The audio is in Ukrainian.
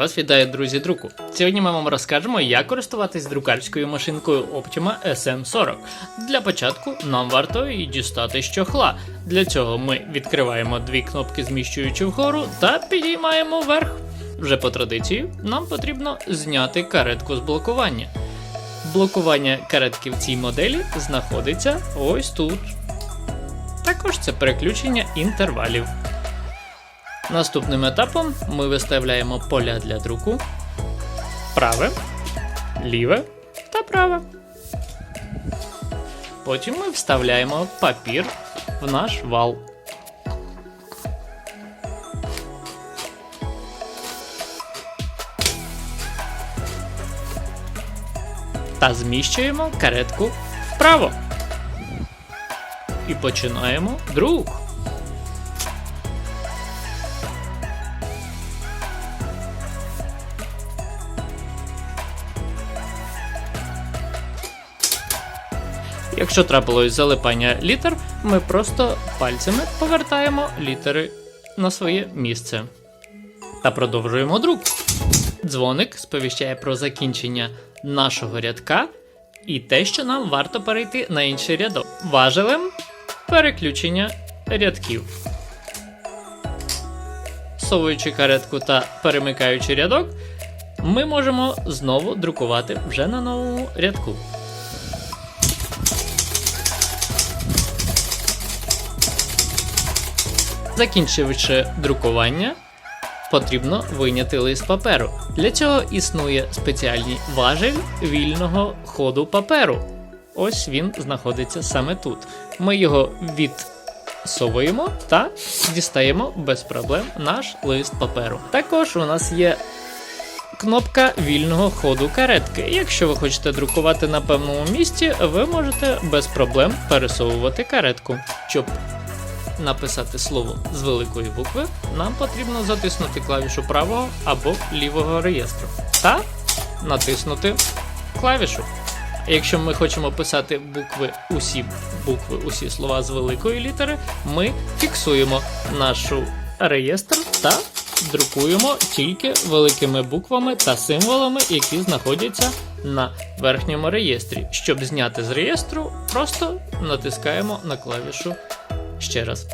Вас вітає друзі друку. Сьогодні ми вам розкажемо, як користуватись друкарською машинкою Optima SM40. Для початку нам варто її дістати з чохла. Для цього ми відкриваємо дві кнопки, зміщуючи вгору, та підіймаємо вверх. Вже по традиції нам потрібно зняти каретку з блокування. Блокування каретки в цій моделі знаходиться ось тут. Також це переключення інтервалів. Наступним етапом ми виставляємо поля для друку праве, ліве та праве. Потім ми вставляємо папір в наш вал. Та зміщуємо каретку вправо. І починаємо друк. Якщо трапилось залипання літер, ми просто пальцями повертаємо літери на своє місце. Та продовжуємо друк. Дзвоник сповіщає про закінчення нашого рядка і те, що нам варто перейти на інший рядок. Важелем переключення рядків. Совуючи каретку та перемикаючи рядок, ми можемо знову друкувати вже на новому рядку. Закінчивши друкування, потрібно вийняти лист паперу. Для цього існує спеціальний важель вільного ходу паперу. Ось він знаходиться саме тут. Ми його відсовуємо та дістаємо без проблем наш лист паперу. Також у нас є кнопка вільного ходу каретки. Якщо ви хочете друкувати на певному місці, ви можете без проблем пересовувати каретку. Щоб написати слово з великої букви, нам потрібно затиснути клавішу правого або лівого реєстру та натиснути клавішу. Якщо ми хочемо писати букви усі букви, усі слова з великої літери, ми фіксуємо нашу реєстр та друкуємо тільки великими буквами та символами, які знаходяться на верхньому реєстрі. Щоб зняти з реєстру, просто натискаємо на клавішу ще раз.